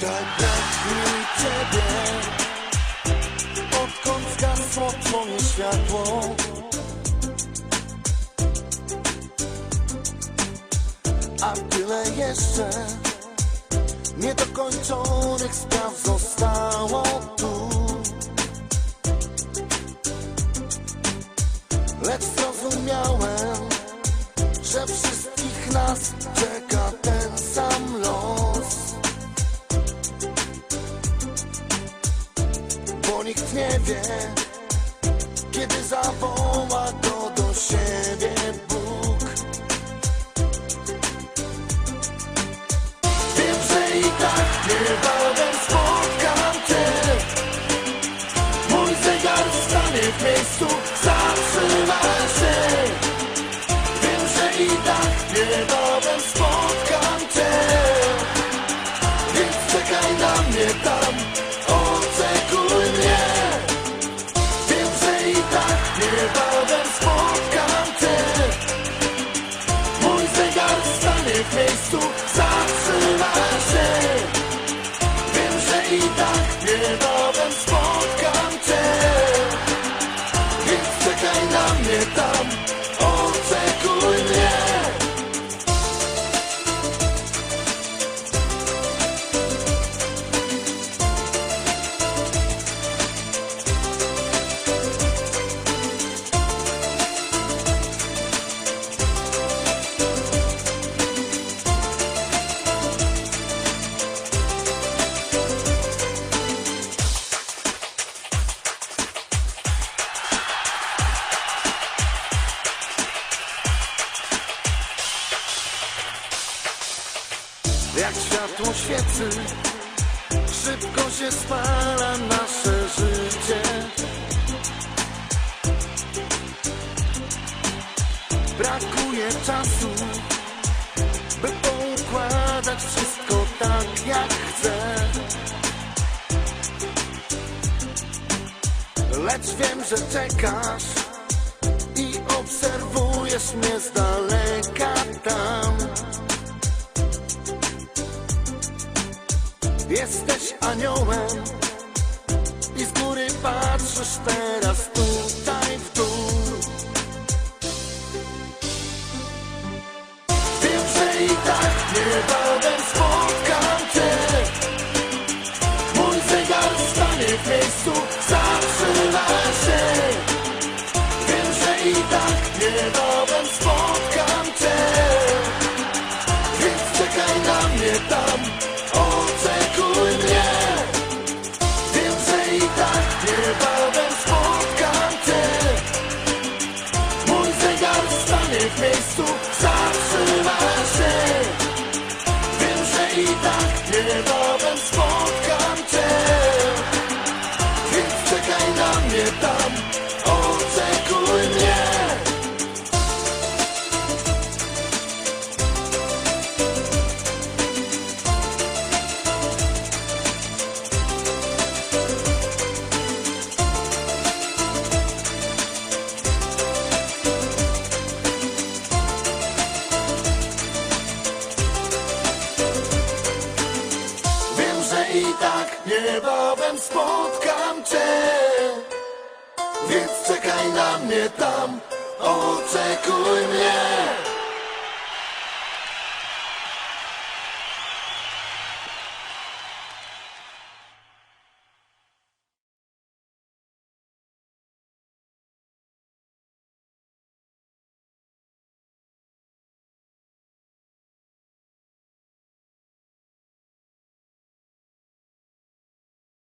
Tak brakuje ciebie Odkąd zgasło twoje światło A tyle jeszcze Niedokończonych spraw zostało tu Lecz zrozumiałem Że wszystkich nas czeka ten sam nikt nie wie Kiedy zawoła go do siebie Bóg. Wiem, że i tak niebawem spotkam cię. Mój zegar stanie w miejscu, zatrzyma się. Wiem, że i tak niebawem spotkam Jak światło świecy Szybko się spala nasze życie. Brakuje czasu By poukładać wszystko tak jak chcę. Lecz wiem, że czekasz I obserwujesz mnie z daleka Jesteś aniołem i z góry patrzysz teraz tutaj w dół. Wiem, że i tak niebawem spotkam cię. Mój zegar stanie w miejscu, zatrzyma się. Wiem, że i tak niebawem spotkam stanie w miejscu, tak niebawem spotkam cię. Więc czekaj na mnie tam, oczekuj mnie